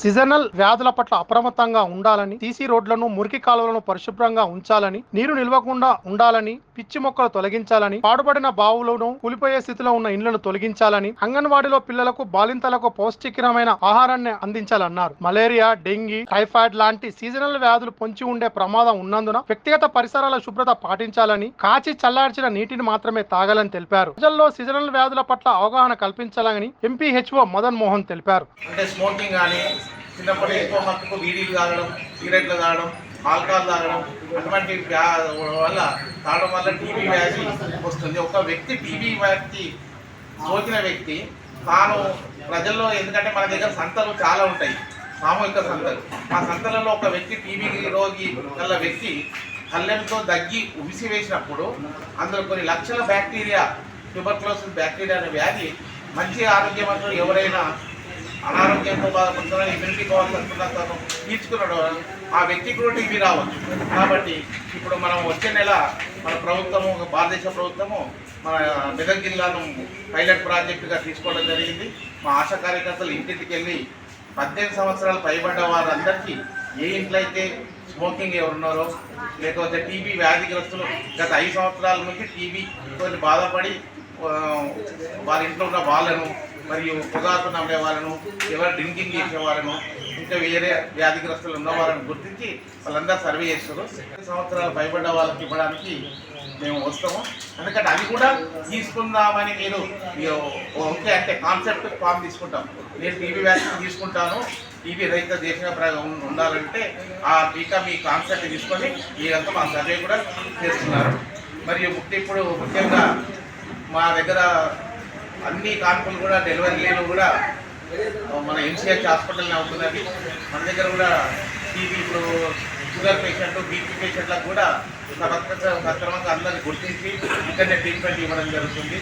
Seasonal వ్యాధుల పట్ల అప్రమత్తంగా ఉండాలని తీసి రోడ్లను మురికి కాలువలను పరిశుభ్రంగా ఉంచాలని నీరు నిల్వకుండా ఉండాలని పిచ్చి మొక్కలు తొలగించాలని పాడుపడిన బావులను కూలిపోయే స్థితిలో ఉన్న ఇండ్లను తొలగించాలని అంగన్వాడీలో పిల్లలకు బాలింతలకు పౌష్టికరమైన ఆహారాన్ని అందించాలన్నారు. మలేరియా డెంగీ టైఫాయిడ్ లాంటి సీజనల్ వ్యాధులు పొంచి ఉండే ప్రమాదం ఉన్నందున వ్యక్తిగత పరిసరాల శుభ్రత పాటించాలని కాచి చల్లార్చిన నీటిని మాత్రమే తాగాలని తెలిపారు. ప్రజల్లో సీజనల్ వ్యాధుల పట్ల అవగాహన కల్పించాలని ఎంపీ హెచ్ఓ మదన్ మోహన్ తెలిపారు. అంటే స్మోకింగ్ కానీ చిన్నప్పటి ఎక్కువ మట్టుకు వీడీలు తాగడం సిగరెట్లు తాగడం ఆల్కహాల్ తాగడం అటువంటి వ్యా వల్ల తాగడం వల్ల టీబీ వ్యాధి వస్తుంది. ఒక వ్యక్తి టీబీ వ్యాధి సోకిన వ్యక్తి తాను ప్రజల్లో ఎందుకంటే మన దగ్గర సంతలు చాలా ఉంటాయి సామూహిక సంతలు. ఆ సంతలలో ఒక వ్యక్తి టీబీ రోగి గల వ్యక్తి కళ్ళెంతో దగ్గి ఉసివేసినప్పుడు అందులో కొన్ని లక్షల బ్యాక్టీరియా ట్యూబర్క్లోసిస్ బ్యాక్టీరియా అనే వ్యాధి మంచి ఆరోగ్యవంతులు ఎవరైనా అనారోగ్యంతో బాధపడుతున్నా ఇమ్యూనిటీ పవర్ తక్కువ తను తీర్చుకున్నాడు ఆ వ్యక్తికి కూడా టీబీ రావచ్చు. కాబట్టి ఇప్పుడు మనం వచ్చే నెల మన ప్రభుత్వము భారతదేశ ప్రభుత్వము మన మెదక్ జిల్లాను పైలట్ ప్రాజెక్టుగా తీసుకోవడం జరిగింది. మా ఆశా కార్యకర్తలు ఇంటింటికి వెళ్ళి పద్దెనిమిది సంవత్సరాలు పైబడ్డ వారందరికీ ఏ ఇంట్లో అయితే స్మోకింగ్ ఎవరున్నారో లేకపోతే టీబీ వ్యాధిగ్రస్తులు గత ఐదు సంవత్సరాల నుంచి టీబీ తోటి బాధపడి వారి ఇంట్లో ఉన్న వాళ్ళను మరియు పొగాకు నమ్మే వాళ్ళను ఎవరు డ్రింకింగ్ చేసే వాళ్ళను ఇంకా వేరే వ్యాధిగ్రస్తులు ఉన్న వాళ్ళని గుర్తించి వాళ్ళందరూ సర్వే చేస్తారు. సంవత్సరాలు భయపడ్డ వాళ్ళకి ఇవ్వడానికి మేము వస్తాము. ఎందుకంటే అది కూడా తీసుకుందామని మీరు ఓకే అంటే కాన్సెప్ట్ ఫామ్ తీసుకుంటాం. నేను టీవీ వ్యాక్సిన్ తీసుకుంటాను. టీవీ రహిత దేశంగా ఉండాలంటే ఆ టీకా మీ కాన్సెప్ట్ తీసుకొని ఇదంతా మా సర్వే కూడా చేస్తున్నారు. మరియు ఇప్పుడు ముఖ్యంగా మా దగ్గర అన్ని కాన్పులు కూడా డెలివరీలు కూడా మన ఎంసీహెచ్ హాస్పిటల్ని అవుతున్నది. మన దగ్గర కూడా టీబీ ఇప్పుడు షుగర్ పేషెంట్ బీపీ పేషెంట్లకు కూడా సక్రమంగా అందరిని గుర్తించి ఇక్కడనే ట్రీట్మెంట్ ఇవ్వడం జరుగుతుంది.